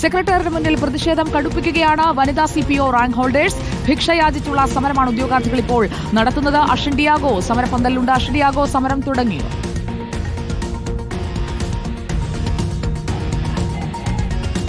സെക്രട്ടേറിയറ്റിന് മുന്നിൽ പ്രതിഷേധം കടുപ്പിക്കുകയാണ് വനിതാ C P O rank holders. ഭിക്ഷയാചിച്ചുള്ള സമരമാണ് ഉദ്യോഗാർത്ഥികൾ ഇപ്പോൾ നടത്തുന്നത്. അഷിൻഡിയാഗോ സമരപന്തലിലുണ്ട് അഷിൻ ഡിയാഗോ സമരം തുടങ്ങിയോ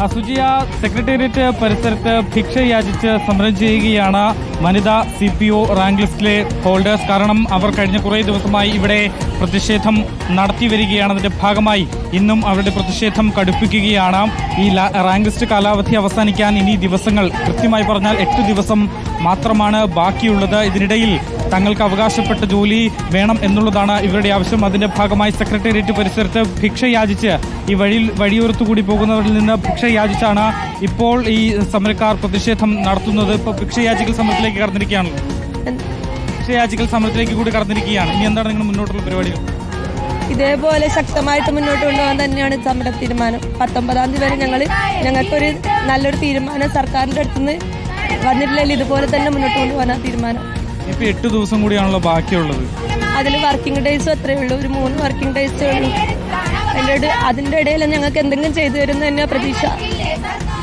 അസുജിയ സെക്രട്ടേറിയറ്റ് പരിസരത്ത് ഭിക്ഷ യാചിച്ച് സമരം ചെയ്യുകയാണ് വനിതാ സി പി ഒ റാങ്ക് ലിസ്റ്റിലെ ഹോൾഡേഴ്സ്. കാരണം അവർ കഴിഞ്ഞ കുറേ ദിവസമായി ഇവിടെ പ്രതിഷേധം നടത്തി വരികയാണ്. ഭാഗമായി ഇന്നും അവരുടെ പ്രതിഷേധം കടുപ്പിക്കുകയാണ്. ഈ റാങ്ക് ലിസ്റ്റ് കാലാവധി അവസാനിക്കാൻ ഇനി ദിവസങ്ങൾ കൃത്യമായി പറഞ്ഞാൽ എട്ട് ദിവസം മാത്രമാണ് ബാക്കിയുള്ളത്. ഇതിനിടയിൽ തങ്ങൾക്ക് അവകാശപ്പെട്ട ജോലി വേണം എന്നുള്ളതാണ് ഇവരുടെ ആവശ്യം. അതിന്റെ ഭാഗമായി സെക്രട്ടേറിയറ്റ് പരിസരത്ത് ഭിക്ഷ യാചിച്ച് ഈ വഴിയിൽ വഴിയോരത്തുകൂടി പോകുന്നവരിൽ നിന്ന് ഭിക്ഷ യാചിച്ചാണ് ഇപ്പോൾ ഈ സമരക്കാർ പ്രതിഷേധം നടത്തുന്നത്. ഇപ്പോൾ ഭിക്ഷയാചികൾ സമരത്തിലേക്ക് കടന്നിരിക്കുകയാണല്ലോ. ഭിക്ഷയാചികൾ സമരത്തിലേക്ക് കൂടി കടന്നിരിക്കുകയാണ്. ഇനി എന്താണ് നിങ്ങൾ മുന്നോട്ടുള്ള പരിപാടികൾ? ഇതേപോലെ ശക്തമായിട്ട് മുന്നോട്ട് കൊണ്ടുപോകാൻ തന്നെയാണ് സമര തീരുമാനം. പത്തൊമ്പതാം തീയതി വരെ ഞങ്ങൾ ഞങ്ങൾക്കൊരു നല്ലൊരു തീരുമാനം സർക്കാരിന്റെ അടുത്തുനിന്ന് വന്നിട്ടില്ലെങ്കിൽ ഇതുപോലെ തന്നെ മുന്നോട്ട് കൊണ്ടുപോകാനാണ് തീരുമാനം. ഇപ്പൊ എട്ട് ദിവസം കൂടിയാണല്ലോ ബാക്കിയുള്ളത്. അതിൽ വർക്കിംഗ് ഡേയ്സ് അത്രേ ഉള്ളൂ ഒരു മൂന്ന് വർക്കിംഗ് ഡേയ്സ് ഉള്ളൂ. അതിന്റെ അതിന്റെ ഇടയിൽ ഞങ്ങൾക്ക് എന്തെങ്കിലും ചെയ്തു തരുന്ന തന്നെയാണ് പ്രതീക്ഷ.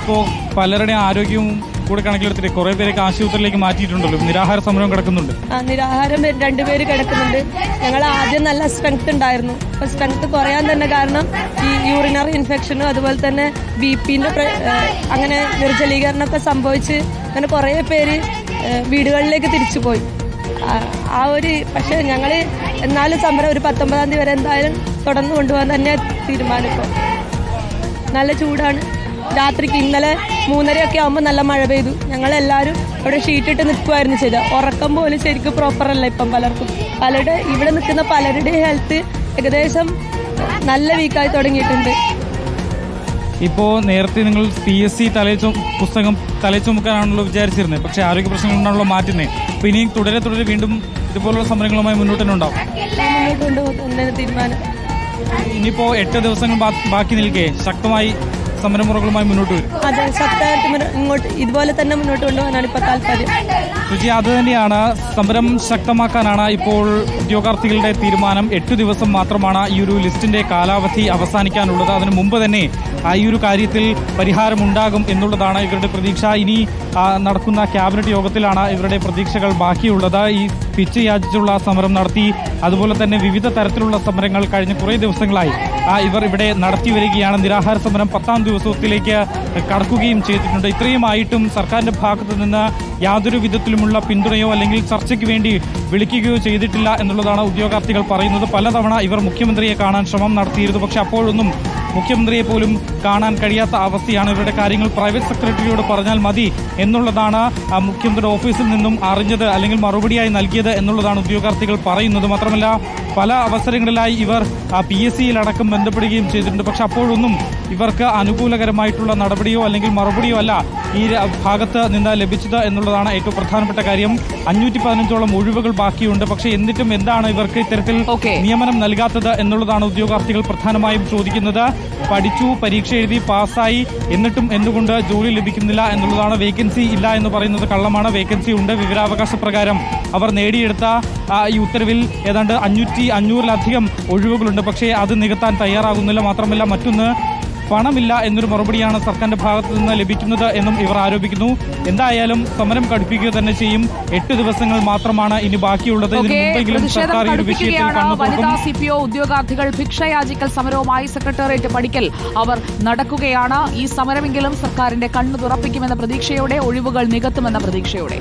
ഇപ്പോൾ പലരുടെ ആരോഗ്യവും കൂടെ കണക്കിലെടുത്തിട്ട് കുറേ പേരൊക്കെ ആശുപത്രിയിലേക്ക് മാറ്റിയിട്ടുണ്ടല്ലോ. നിരാഹാര സമരം കിടക്കുന്നുണ്ട്. നിരാഹാരം പേര് രണ്ടുപേര് കിടക്കുന്നുണ്ട്. ഞങ്ങൾ ആദ്യം നല്ല സ്ട്രെങ്ത് ഉണ്ടായിരുന്നു. അപ്പൊ സ്ട്രെങ്ത് കുറയാൻ തന്നെ കാരണം ഈ യൂറിനറി ഇൻഫെക്ഷനും അതുപോലെ തന്നെ ബി പിന്റെ അങ്ങനെ നിർജലീകരണമൊക്കെ സംഭവിച്ച് അങ്ങനെ കുറേ പേര് വീടുകളിലേക്ക് തിരിച്ചു പോയി ആ ഒരു പക്ഷെ ഞങ്ങൾ എന്നാലും സമരം ഒരു പത്തൊമ്പതാം തീയതി വരെ എന്തായാലും തുടർന്ന് കൊണ്ടുപോകാൻ തന്നെ തീരുമാനിക്കും നല്ല ചൂടാണ്. രാത്രിക്ക് ഇന്നലെ മൂന്നരയൊക്കെ ആകുമ്പോൾ നല്ല മഴ പെയ്തു. ഞങ്ങളെല്ലാവരും ഇവിടെ ഷീറ്റിട്ട് നിൽക്കുമായിരുന്നു ചെയ്തത് ഉറക്കം പോലും ശരിക്കും പ്രോപ്പറല്ല ഇപ്പം പലർക്കും. പലരുടെ ഇവിടെ നിൽക്കുന്ന പലരുടെ ഹെൽത്ത് ഏകദേശം നല്ല വീക്കായി തുടങ്ങിയിട്ടുണ്ട്. ഇപ്പോൾ നേരത്തെ നിങ്ങൾ പി എസ് സി തലച്ചു പുസ്തകം തലച്ചുമക്കാനാണല്ലോ വിചാരിച്ചിരുന്നത് പക്ഷേ ആരോഗ്യ പ്രശ്നങ്ങൾ ഉണ്ടാണല്ലോ മാറ്റുന്നത് അപ്പോൾ ഇനിയും തുടരെ തുടരെ വീണ്ടും ഇതുപോലുള്ള സമരങ്ങളുമായി മുന്നോട്ട് തന്നെ ഉണ്ടാവും. ഇനിയിപ്പോൾ എട്ട് ദിവസങ്ങൾ ബാക്കി നിൽക്കേ. ശക്തമായി സമരമുറകളുമായി മുന്നോട്ട് വരും. അതെ ശക്തമായിട്ട് ഇങ്ങോട്ട് ഇതുപോലെ തന്നെ മുന്നോട്ട് കൊണ്ടുപോകാനാണ് ഇപ്പോൾ താല്പര്യം. രുചി അത് തന്നെയാണ്. സമരം ശക്തമാക്കാനാണ് ഇപ്പോൾ ഉദ്യോഗാർത്ഥികളുടെ തീരുമാനം. എട്ട് ദിവസം മാത്രമാണ് ഈ ഒരു ലിസ്റ്റിന്റെ കാലാവധി അവസാനിക്കാനുള്ളത്. അതിനു മുമ്പ് തന്നെ ഈ ഒരു കാര്യത്തിൽ പരിഹാരമുണ്ടാകും എന്നുള്ളതാണ് ഇവരുടെ പ്രതീക്ഷ. ഇനി നടക്കുന്ന ക്യാബിനറ്റ് യോഗത്തിലാണ് ഇവരുടെ പ്രതീക്ഷകൾ ബാക്കിയുള്ളത്. ഈ പിച്ച് യാചിച്ചുള്ള സമരം നടത്തി അതുപോലെ തന്നെ വിവിധ തരത്തിലുള്ള സമരങ്ങൾ കഴിഞ്ഞ കുറേ ദിവസങ്ങളായി ഇവർ ഇവിടെ നടത്തി വരികയാണ്. നിരാഹാര സമരം പത്താം ദിവസത്തിലേക്ക് കടക്കുകയും ചെയ്തിട്ടുണ്ട്. ഇത്രയുമായിട്ടും സർക്കാരിന്റെ ഭാഗത്തു നിന്ന് യാതൊരു വിധത്തിലുമുള്ള പിന്തുണയോ അല്ലെങ്കിൽ ചർച്ചയ്ക്ക് വേണ്ടി വിളിക്കുകയോ ചെയ്തിട്ടില്ല എന്നുള്ളതാണ് ഉദ്യോഗാർത്ഥികൾ പറയുന്നത്. പലതവണ ഇവർ മുഖ്യമന്ത്രിയെ കാണാൻ ശ്രമം നടത്തിയിരുന്നു. പക്ഷെ അപ്പോഴൊന്നും മുഖ്യമന്ത്രിയെ പോലും കാണാൻ കഴിയാത്ത അവസ്ഥയാണ് ഇവരുടെ കാര്യങ്ങൾ. പ്രൈവറ്റ് സെക്രട്ടറിയോട് പറഞ്ഞാൽ മതി എന്നുള്ളതാണ് മുഖ്യമന്ത്രിയുടെ ഓഫീസിൽ നിന്നും അറിഞ്ഞത് അല്ലെങ്കിൽ മറുപടിയായി നൽകിയത് എന്നുള്ളതാണ് ഉദ്യോഗാർത്ഥികൾ പറയുന്നത്. മാത്രമല്ല പല അവസരങ്ങളിലായി ഇവർ പി എസ് സിയിലടക്കം ബന്ധപ്പെടുകയും ചെയ്തിട്ടുണ്ട്. പക്ഷെ അപ്പോഴൊന്നും ഇവർക്ക് അനുകൂലകരമായിട്ടുള്ള നടപടിയോ അല്ലെങ്കിൽ മറുപടിയോ അല്ല ഈ ഭാഗത്ത് നിന്ന് ലഭിച്ചത് എന്നുള്ളതാണ് ഏറ്റവും പ്രധാനപ്പെട്ട കാര്യം. അഞ്ഞൂറ്റി പതിനഞ്ചോളം ഒഴിവുകൾ ബാക്കിയുണ്ട്. പക്ഷേ എന്നിട്ടും എന്താണ് ഇവർക്ക് ഇത്തരത്തിൽ നിയമനം നൽകാത്തത് എന്നുള്ളതാണ് ഉദ്യോഗാർത്ഥികൾ പ്രധാനമായും ചോദിക്കുന്നത്. പഠിച്ചു പരീക്ഷ എഴുതി പാസ്സായി എന്നിട്ടും എന്തുകൊണ്ട് ജോലി ലഭിക്കുന്നില്ല എന്നുള്ളതാണ് വേക്കൻസി ഇല്ല എന്ന് പറയുന്നത് കള്ളമാണ്. വേക്കൻസി ഉണ്ട്. വിവരാവകാശ പ്രകാരം അവർ നേടിയെടുത്ത ഈ ഉത്തരവിൽ ഏതാണ്ട് അഞ്ഞൂറ്റി അഞ്ഞൂറിലധികം ഒഴിവുകളുണ്ട്. പക്ഷേ അത് നികത്താൻ തയ്യാറാകുന്നില്ല. മാത്രമല്ല മറ്റൊന്ന് പണമില്ല എന്നൊരു മറുപടിയാണ് സർക്കാരിന്റെ ഭാഗത്തു നിന്ന് ലഭിക്കുന്നത് എന്നും ഇവർ ആരോപിക്കുന്നു. എന്തായാലും സമരം കടുപ്പിക്കുക തന്നെ ചെയ്യും. എട്ട് ദിവസങ്ങൾ മാത്രമാണ് ഇനി ബാക്കിയുള്ളത്. സർക്കാർ വനിതാ സി പി ഒ ഉദ്യോഗാർത്ഥികൾ ഭിക്ഷയാചിക്കൽ സമരവുമായി സെക്രട്ടേറിയറ്റ് പഠിക്കൽ അവർ നടക്കുകയാണ്. ഈ സമരമെങ്കിലും സർക്കാരിന്റെ കണ്ണു തുറപ്പിക്കുമെന്ന പ്രതീക്ഷയോടെ ഒഴിവുകൾ നികത്തുമെന്ന പ്രതീക്ഷയോടെ.